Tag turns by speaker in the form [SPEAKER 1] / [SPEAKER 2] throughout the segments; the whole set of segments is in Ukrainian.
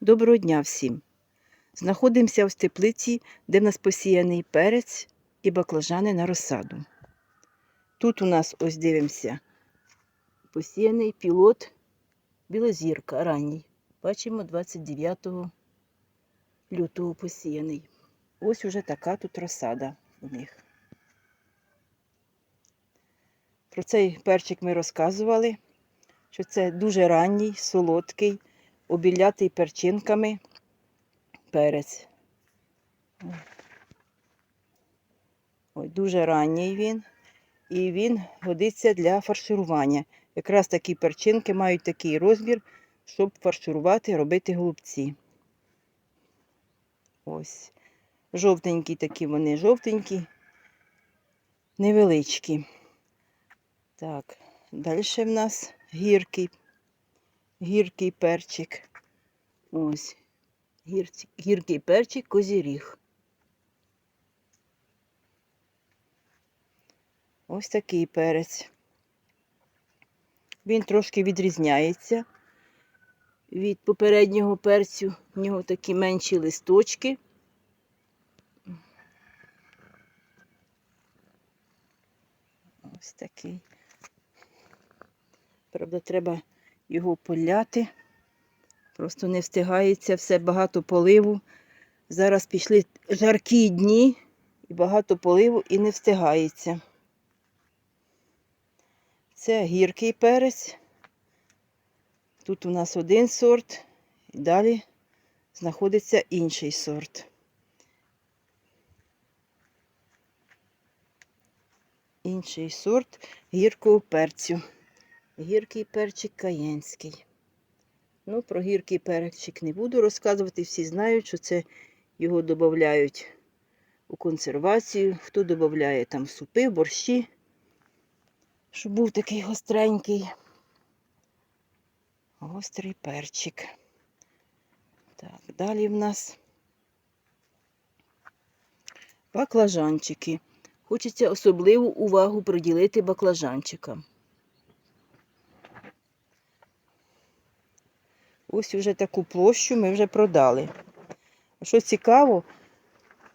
[SPEAKER 1] Доброго дня всім! Знаходимося в теплиці, де в нас посіяний перець і баклажани на розсаду. Тут у нас, ось дивимося, посіяний пілот білозірка ранній. Бачимо 29 лютого посіяний. Ось уже така тут розсада у них. Про цей перчик ми розказували, що це дуже ранній, солодкий, обілятий перчинками перець. Ой, дуже ранній він. І він годиться для фарширування. Якраз такі перчинки мають такий розмір, щоб фарширувати, робити голубці. Ось. Жовтенькі такі вони, жовтенькі, невеличкі. Так, далі в нас гіркий, гіркий перчик. Ось. Гір, гіркий перчик козіріг. Ось такий перець. Він трошки відрізняється від попереднього перцю. В нього такі менші листочки. Ось такий. Правда, треба його поляти. Просто не встигається все багато поливу. Зараз пішли жаркі дні і багато поливу і не встигається. Це гіркий перець. Тут у нас один сорт, і далі знаходиться інший сорт. Інший сорт гіркого перцю. Гіркий перчик каєнський. Ну, про гіркий перчик не буду розказувати. Всі знають, що це його додають у консервацію. Хто додає там супи, борщі, щоб був такий гостренький. Гострий перчик. Так, далі в нас баклажанчики. Хочеться особливу увагу приділити баклажанчикам. Ось вже таку площу ми вже продали. А що цікаво,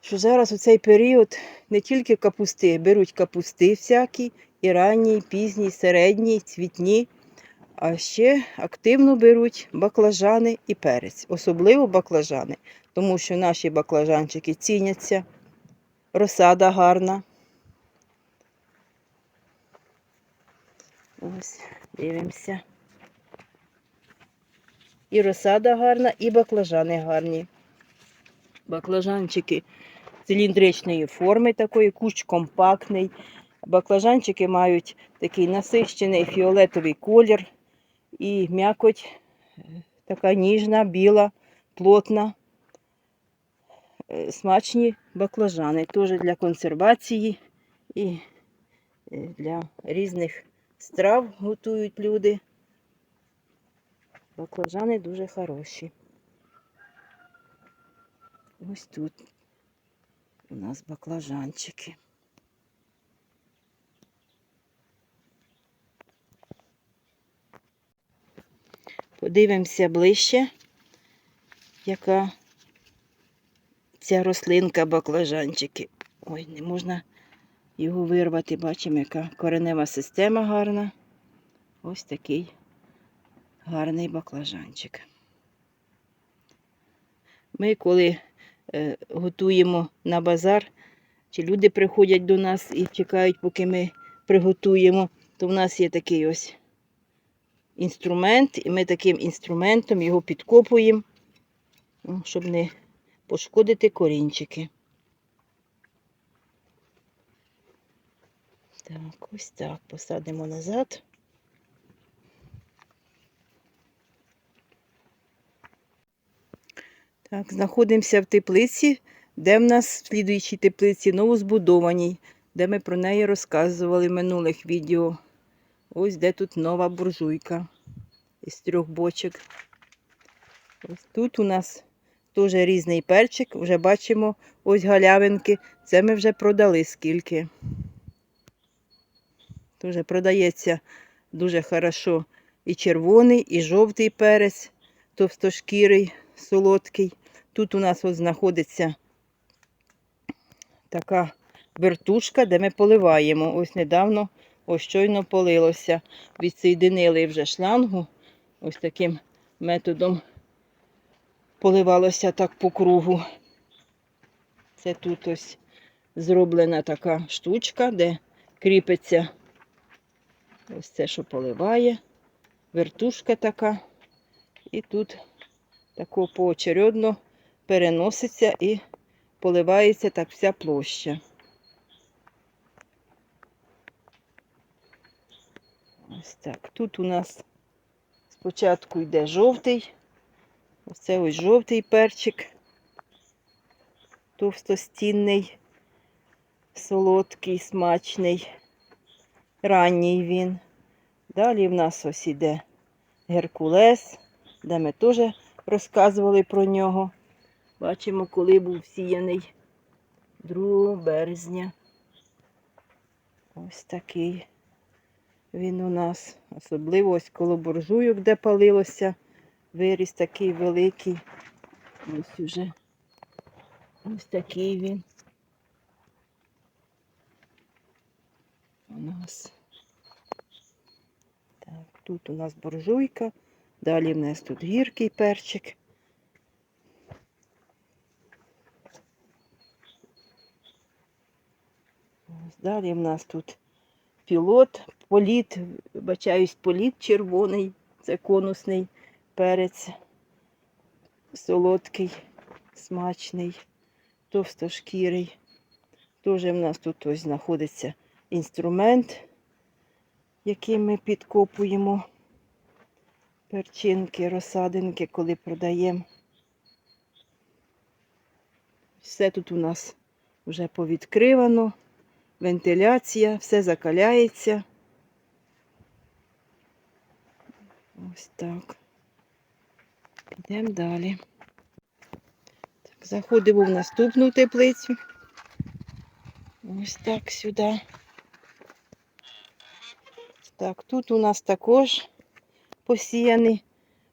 [SPEAKER 1] що зараз у цей період не тільки капусти, беруть капусти всякі, і ранні, і пізні, і середні, і цвітні, а ще активно беруть баклажани і перець. Особливо баклажани, тому що наші баклажанчики ціняться, розсада гарна. Ось, дивимося. І розсада гарна, і баклажани гарні. Баклажанчики циліндричної форми, такої, кущ компактний. Баклажанчики мають такий насищений фіолетовий колір і м'якоть е, така ніжна, біла, плотна. Е, Смачні баклажани. Теж для консервації і е, для різних страв готують люди. Баклажани дуже хороші. Ось тут у нас баклажанчики. Подивимося ближче, яка ця рослинка баклажанчики. Ой, не можна його вирвати. Бачимо, яка коренева система гарна. Ось такий гарний баклажанчик. Ми, коли е, готуємо на базар, чи люди приходять до нас і чекають, поки ми приготуємо, то в нас є такий ось інструмент, і ми таким інструментом його підкопуємо, ну, щоб не пошкодити корінчики. Так, ось так посадимо назад. Так, знаходимося в теплиці, де в нас в слідуючій теплиці новозбудованій, де ми про неї розказували в минулих відео. Ось де тут нова буржуйка із трьох бочок. Ось тут у нас теж різний перчик. Вже бачимо ось галявинки. Це ми вже продали скільки. Дуже продається дуже хорошо і червоний, і жовтий перець, товстошкірий, солодкий. Тут у нас ось знаходиться така вертушка, де ми поливаємо. Ось недавно ось щойно полилося. Відсоєдинили вже шлангу. Ось таким методом поливалося так по кругу. Це тут ось зроблена така штучка, де кріпиться ось це, що поливає. Вертушка така. І тут тако поочередно переноситься і поливається так вся площа. Ось так. Тут у нас спочатку йде жовтий. Оце ось жовтий перчик. Товстостінний, солодкий, смачний. Ранній він. Далі в нас ось іде Геркулес, де ми теж розказували про нього. Бачимо, коли був сіяний 2 березня. Ось такий він у нас. Особливо ось коло буржуйок, де палилося. Виріс такий великий. Ось уже ось такий він. У нас. Так, тут у нас буржуйка. Далі в нас тут гіркий перчик. Далі в нас тут пілот, політ, вибачаюсь, політ червоний, це конусний перець, солодкий, смачний, товстошкірий. Теж в нас тут ось знаходиться інструмент, яким ми підкопуємо перчинки, розсадинки, коли продаємо. Все тут у нас вже повідкривано, вентиляція, все закаляється. Ось так. Йдемо далі. Так, заходимо в наступну теплицю. Ось так сюди. Так, тут у нас також посіяні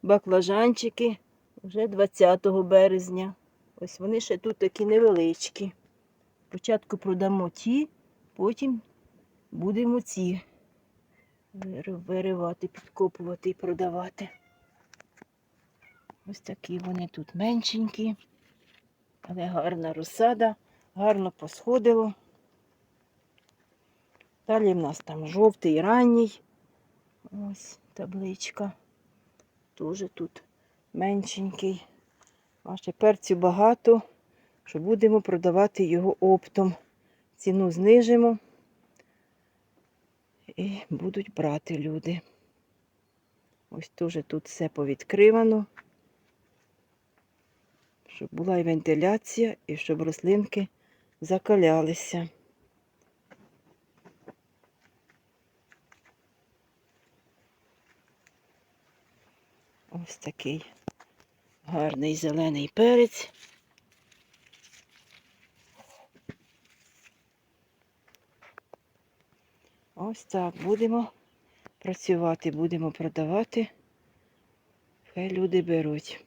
[SPEAKER 1] баклажанчики вже 20 березня. Ось вони ще тут такі невеличкі. Спочатку продамо ті, потім будемо ці виривати, підкопувати і продавати. Ось такі вони тут меншенькі, але гарна розсада, гарно посходило. Далі в нас там жовтий ранній. Ось табличка. Теж тут меншенький. А ще перцю багато, що будемо продавати його оптом. Ціну знижимо і будуть брати люди. Ось теж тут все повідкривано, щоб була і вентиляція, і щоб рослинки закалялися. Ось такий гарний зелений перець. Ось так будемо працювати, будемо продавати. Хай люди беруть.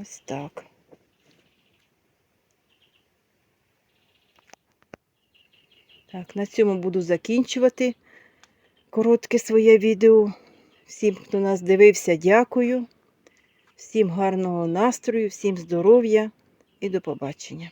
[SPEAKER 1] Ось так. Так, на цьому буду закінчувати коротке своє відео. Всім, хто нас дивився, дякую. Всім гарного настрою, всім здоров'я і до побачення.